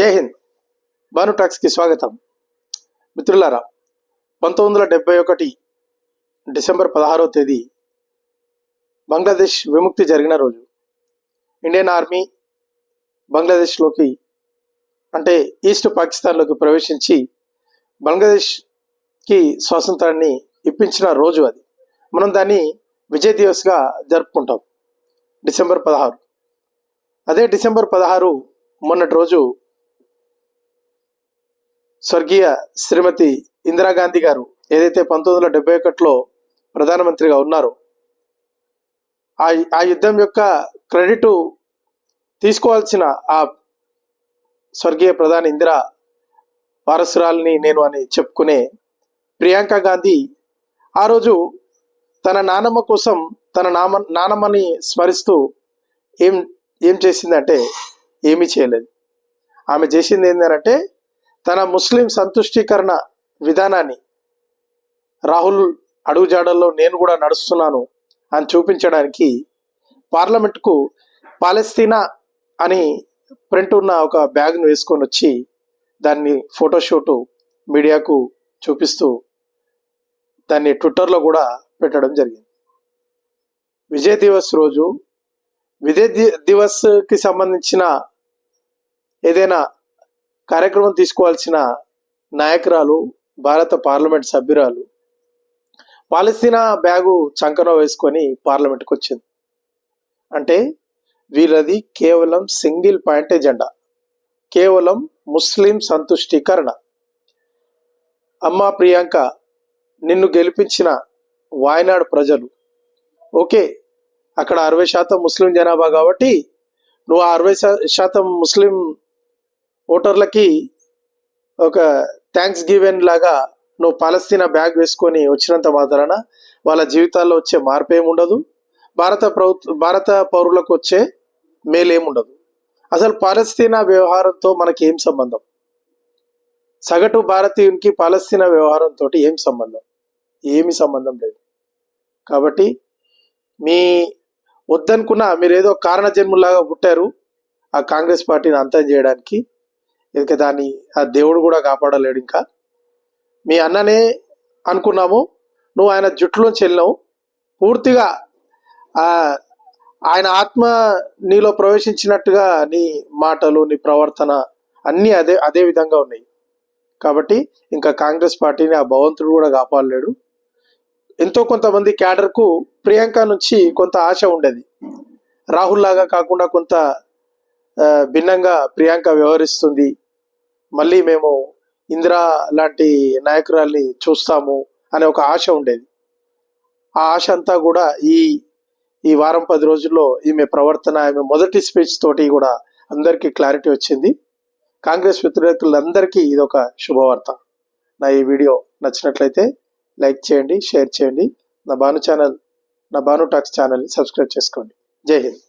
జై హింద్. భాను టాక్స్కి స్వాగతం. మిత్రులారా పంతొమ్మిది వందల డెబ్బై ఒకటి డిసెంబర్ పదహారో తేదీ బంగ్లాదేశ్ విముక్తి జరిగిన రోజు. ఇండియన్ ఆర్మీ బంగ్లాదేశ్లోకి అంటే ఈస్ట్ పాకిస్తాన్లోకి ప్రవేశించి బంగ్లాదేశ్కి స్వాతంత్రాన్ని ఇప్పించిన రోజు అది. మనం దాన్ని విజయ్ దివస్గా జరుపుకుంటాం డిసెంబర్ పదహారు. అదే డిసెంబర్ పదహారు మొన్నటి రోజు స్వర్గీయ శ్రీమతి ఇందిరాగాంధీ గారు ఏదైతే పంతొమ్మిది వందల డెబ్బై ఒకటిలో ప్రధానమంత్రిగా ఉన్నారో ఆ ఆ యుద్ధం యొక్క క్రెడిట్ తీసుకోవాల్సిన ఆ స్వర్గీయ ప్రధాని ఇందిరా వారసురాల్ని నేను అని చెప్పుకునే ప్రియాంక గాంధీ ఆ రోజు తన నానమ్మ కోసం తన నామ నానమ్మని స్మరిస్తూ ఏం ఏం చేసిందంటే ఏమీ చేయలేదు. ఆమె చేసింది ఏంటంటే తన ముస్లిం సంతుష్టీకరణ విధానాన్ని రాహుల్ అడుగుజాడల్లో నేను కూడా నడుస్తున్నాను అని చూపించడానికి పార్లమెంట్కు పాలస్తీనా అని ప్రింట్ ఉన్న ఒక బ్యాగ్ను వేసుకొని వచ్చి దాన్ని ఫోటోషూటు మీడియాకు చూపిస్తూ దాన్ని ట్విట్టర్లో కూడా పెట్టడం జరిగింది. విజయ్ దివస్ రోజు విజయ్ ది- దివస్కి సంబంధించిన ఏదైనా కార్యక్రమం తీసుకోవాల్సిన నాయకురాలు భారత పార్లమెంట్ సభ్యురాలు పాలస్తీనా బ్యాగు చంకన వేసుకొని పార్లమెంట్కి వచ్చింది. అంటే వీళ్ళది కేవలం సింగిల్ పాయింట్ ఎజెండా కేవలం ముస్లిం సంతుష్టీకరణ. అమ్మా ప్రియాంక నిన్ను గెలిపించిన వాయనాడు ప్రజలు. ఓకే అక్కడ అరవై శాతం ముస్లిం జనాభా కాబట్టి నువ్వు అరవై శాతం ముస్లిం ఓటర్లకి ఒక థ్యాంక్స్ గివెన్ లాగా నువ్వు పాలస్తీనా బ్యాగ్ వేసుకొని వచ్చినంత మాత్రాన వాళ్ళ జీవితాల్లో వచ్చే మార్పు ఏముండదు. భారత ప్రభుత్వ భారత పౌరులకు వచ్చే మేలేముండదు అసలు పాలస్తీనా వ్యవహారంతో మనకి ఏం సంబంధం? సగటు భారతీయునికి పాలస్తీనా వ్యవహారంతో ఏం సంబంధం? ఏమి సంబంధం లేదు. కాబట్టి మీ వద్దనుకున్న మీరు ఏదో కారణ జన్ములాగా పుట్టారు ఆ కాంగ్రెస్ పార్టీని అంతం చేయడానికి ఇక దాన్ని ఆ దేవుడు కూడా కాపాడలేడు ఇంకా. మీ అన్ననే అనుకున్నాము. నువ్వు ఆయన జుట్టులోంచి వెళ్ళావు పూర్తిగా ఆయన ఆత్మ నీలో ప్రవేశించినట్టుగా నీ మాటలు నీ ప్రవర్తన అన్నీ అదే అదే విధంగా ఉన్నాయి. కాబట్టి ఇంకా కాంగ్రెస్ పార్టీని ఆ భగవంతుడు కూడా కాపాడలేడు. ఎంతో కొంతమంది క్యాడర్కు ప్రియాంక నుంచి కొంత ఆశ ఉండేది. రాహుల్ లాగా కాకుండా కొంత భిన్నంగా ప్రియాంక వ్యవహరిస్తుంది. మళ్ళీ మేము ఇందిరా లాంటి నాయకురాల్ని చూస్తాము అనే ఒక ఆశ ఉండేది. ఆ ఆశ అంతా కూడా ఈ ఈ వారం పది రోజుల్లో ఈమె ప్రవర్తన ఆమె మొదటి స్పీచ్ తోటి కూడా అందరికీ క్లారిటీ వచ్చింది. కాంగ్రెస్ వ్యతిరేకులందరికీ ఇది ఒక శుభవార్త. నా ఈ వీడియో నచ్చినట్లయితే లైక్ చేయండి షేర్ చేయండి. నా భాను ఛానల్ నా భాను టాక్స్ ఛానల్ని సబ్స్క్రైబ్ చేసుకోండి. జై హింద్.